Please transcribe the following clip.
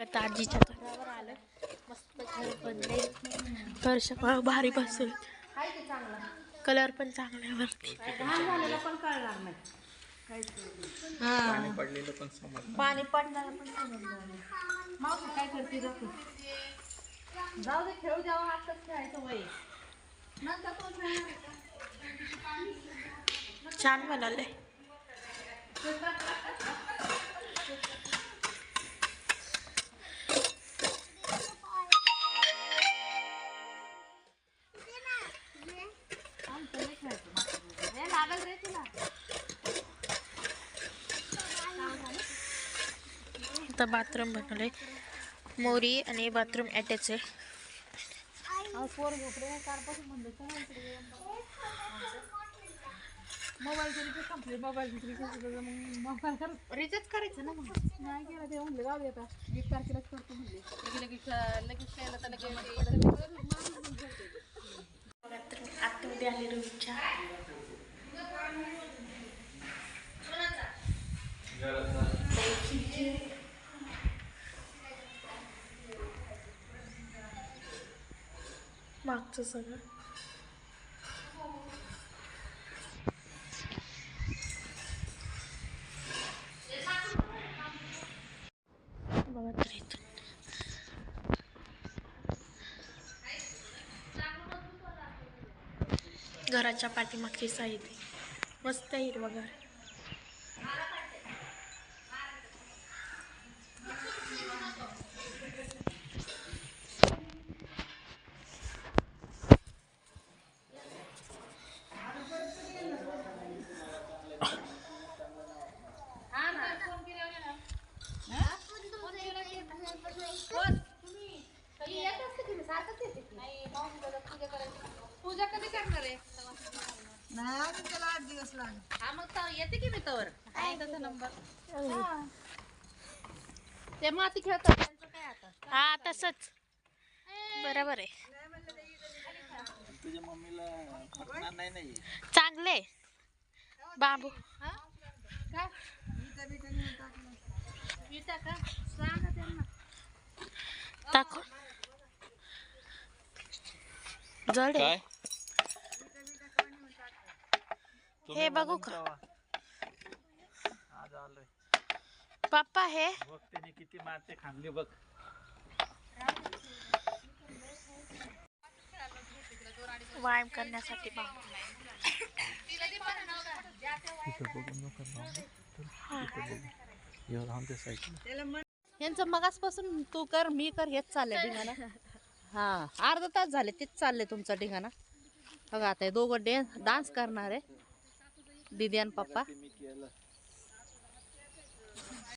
आता आजीच्या घरावर आलं. मस्त घर बनले फरशा पण भारी बसून कलर पण चांगला आहे वरती. पाणी पडलेलं पण समजलं पाणी पडणार पण समजलं नाही. मावशी काय करते जाऊ दे खेळू द्यावं आताच खेळायचं वय. नंतर छान बनवलंय लागल रे तुला. आता बाथरूम बनवलंय. मोरी आणि बाथरूम अटॅच आहे. रिचार्ज करायचं ना मग. नाही केलं ते म्हणले जाऊ दे आता. वीस तारखेलाच करतो म्हणले. लगेच लगेच लगेच आतमध्ये आले रूमच्या Marktı sana. घराच्या पाठीमागची साईड. आहे मस्त हिरवा घर. पूजा कधी करणार आहे? हा मग येते की मी आहे. त्याचा नंबर. ते माती खेळतात त्यांचं काय आता? हा तसंच. बरोबर आहे. तुझ्या मम्मीला पटणार नाही नाही. चांगले बाबू. हा? काय विटा का? सांगा त्यांना. दाखव. जड आहे काय हे बघू का? आज आलोय. पप्पा हे? बघ त्याने किती खाल्ले बघ. व्यायाम करण्यासाठी यांचं मगासपासून तू कर मी कर हेच चाललंय ढिंगाणा. हा अर्धा तास झाले तेच चाललंय तुमचा ढिंगाणा. बघा आता हे दोघं डे डान्स करणार आहे. दिदी आणि पप्पा. मी केलं